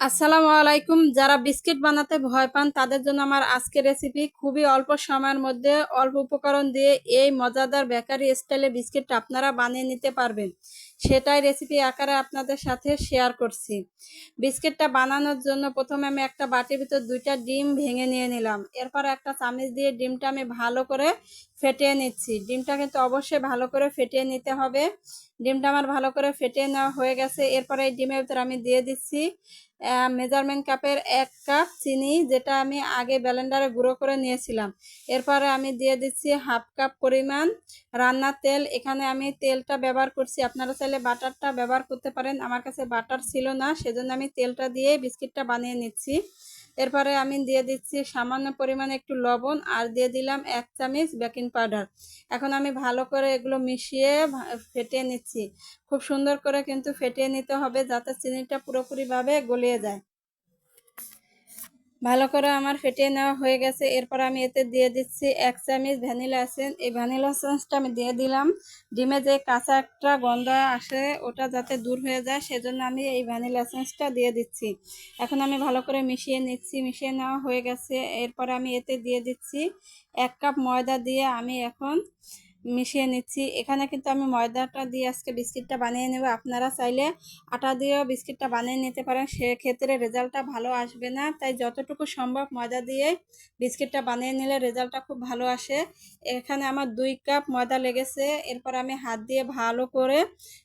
আসসালামু আলাইকুম। যারা বিস্কিট বানাতে ভয় পান, তাদের জন্য আমার আজকের রেসিপি খুবই অল্প সময়ের মধ্যে অল্প উপকরণ দিয়ে এই মজাদার বেকারি স্টাইলে বিস্কিটটা আপনারা বানিয়ে নিতে পারবেন। সেটাই রেসিপি আকারে আপনাদের সাথে শেয়ার করছি। বিস্কিটটা বানানোর জন্য প্রথমে আমি একটা বাটির ভিতর দুইটা ডিম ভেঙে নিয়ে নিলাম। এরপর একটা চামচ দিয়ে ডিমটা আমি ভালো করে ফেটিয়ে নিচ্ছি। ডিমটা কিন্তু অবশ্যই ভালো করে ফেটিয়ে নিতে হবে। ডিমটা আমার ভালো করে ফেটে নেওয়া হয়ে গেছে। এরপরে এই ডিমের ভিতর আমি দিয়ে দিচ্ছি মেজারমেন্ট কাপের এক কাপ চিনি, যেটা আমি আগে ব্লেন্ডারে গুঁড়ো করে নিয়েছিলাম। এরপরে আমি দিয়ে দিচ্ছি হাফ কাপ পরিমাণ রান্নার তেল। এখানে আমি তেলটা ব্যবহার করছি। আপনারা চাইলে বাটারটা ব্যবহার করতে পারেন। আমার কাছে বাটার ছিল না, সেজন্য আমি তেলটা দিয়ে বিস্কিটটা বানিয়ে নিচ্ছি। এরপরে আমি দিয়ে দিচ্ছি সামান্য পরিমাণে একটু লবণ আর দিয়ে দিলাম এক চামচ বেকিং পাউডার। এখন আমি ভালো করে এগুলো মিশিয়ে ফেটিয়ে নিচ্ছি। খুব সুন্দর করে কিন্তু ফেটিয়ে নিতে হবে যাতে চিনিটা পুরোপুরিভাবে গলিয়ে যায়। ভালো করে আমার ফেটিয়ে নেওয়া হয়ে গেছে। এরপর আমি এতে দিয়ে দিচ্ছি এক চামচ ভ্যানিলা এসেন্স। এই ভ্যানিলা এসেন্সটা আমি দিয়ে দিলাম। ডিমে যে কাঁচা একটা গন্ধ আসে, ওটা যাতে দূর হয়ে যায়, সেজন্য আমি এই ভ্যানিলা এসেন্সটা দিয়ে দিচ্ছি। এখন আমি ভালো করে মিশিয়ে নিচ্ছি। মিশিয়ে নেওয়া হয়ে গেছে। এরপর আমি এতে দিয়ে দিচ্ছি এক কাপ ময়দা দিয়ে আমি এখন মিশিয়ে নিচ্ছি। এখানে কিন্তু আমি ময়দাটা দিয়ে আজকে বিস্কিটটা বানিয়ে নেব। আপনারা চাইলে আটা দিয়েও বিস্কিটটা বানিয়ে নিতে পারেন। সেক্ষেত্রে রেজাল্টটা ভালো আসবে না। তাই যতটুকু সম্ভব ময়দা দিয়ে বিস্কিটটা বানিয়ে নিলে রেজাল্টটা খুব ভালো আসে। এখানে আমার দুই কাপ ময়দা লেগেছে। এরপর আমি হাত দিয়ে ভালো করে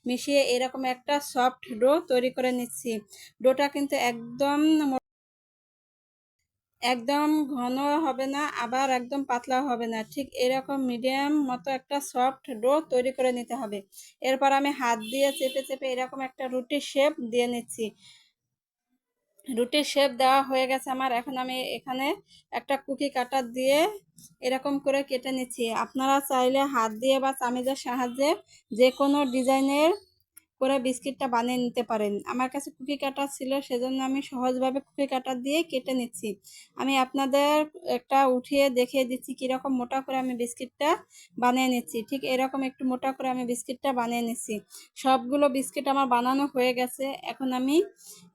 মিশিয়ে এরকম একটা সফট ডো তৈরি করে নিচ্ছি। ডোটা কিন্তু একদম একদম ঘন হবে না, আবার একদম পাতলা হবে না। ঠিক এরকম মিডিয়াম মতো একটা সফট ডো তৈরি করে নিতে হবে। এরপর আমি হাত দিয়ে চেপে চেপে এরকম একটা রুটির শেপ দিয়ে নিচ্ছি। রুটির শেপ দেওয়া হয়ে গেছে আমার। এখন আমি এখানে একটা কুকি কাটার দিয়ে এরকম করে কেটে নিচ্ছি। আপনারা চাইলে হাত দিয়ে বা চামিজের সাহায্যে যে কোনো ডিজাইনের করে বিস্কিটটা বানিয়ে নিতে পারেন। আমার কাছে কুকি কাটার ছিল, সেজন্য আমি সহজভাবে কুকি কাটার দিয়ে কেটে নিচ্ছি। আমি আপনাদের একটা উঠিয়ে দেখিয়ে দিচ্ছি কীরকম মোটা করে আমি বিস্কিটটা বানিয়ে নিচ্ছি। ঠিক এরকম একটু মোটা করে আমি বিস্কিটটা বানিয়ে নিচ্ছি। সবগুলো বিস্কিট আমার বানানো হয়ে গেছে। এখন আমি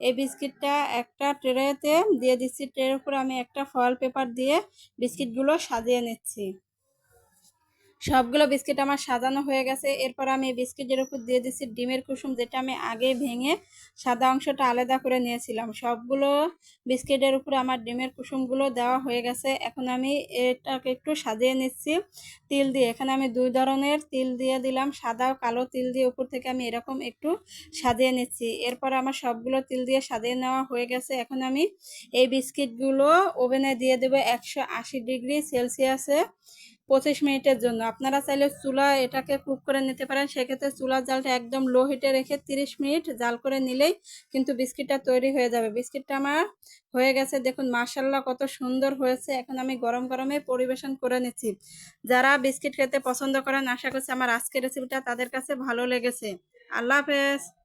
এই বিস্কিটটা একটা ট্রেতে দিয়ে দিচ্ছি। ট্রের উপরে আমি একটা ফয়েল পেপার দিয়ে বিস্কিটগুলো সাজিয়ে নিচ্ছি। সবগুলো বিস্কিট আমার সাজানো হয়ে গেছে। এরপর আমি বিস্কিটের উপর দিয়ে দিচ্ছি ডিমের কুসুম, যেটা আমি আগে ভেঙে সাদা অংশটা আলাদা করে নিয়েছিলাম। সবগুলো বিস্কিটের উপরে আমার ডিমের কুসুমগুলো দেওয়া হয়ে গেছে। এখন আমি এটাকে একটু সাজিয়ে নিচ্ছি তিল দিয়ে। এখানে আমি দুই ধরনের তিল দিয়ে দিলাম, সাদা ও কালো তিল দিয়ে উপর থেকে আমি এরকম একটু সাজিয়ে নিচ্ছি। এরপর আমার সবগুলো তিল দিয়ে সাজিয়ে নেওয়া হয়ে গেছে। এখন আমি এই বিস্কিটগুলো ওভেনে দিয়ে দেবো একশো আশি ডিগ্রি সেলসিয়াসে। পঁচিশ মিনিটের জন্য। আপনারা চাইলে চুলা এটাকে কুক করে নিতে পারেন। সেক্ষেত্রে চুলার জালটা একদম লো হিটে রেখে তিরিশ মিনিট জাল করে নিলেই কিন্তু বিস্কিটটা তৈরি হয়ে যাবে। বিস্কিটটা আমার হয়ে গেছে। দেখুন মার্শাল্লাহ কত সুন্দর হয়েছে। এখন আমি গরম গরমে পরিবেশন করে নিচ্ছি। যারা বিস্কিট খেতে পছন্দ করেন, আশা করছি আমার আজকের রেসিপিটা তাদের কাছে ভালো লেগেছে। আল্লাহ হাফেজ।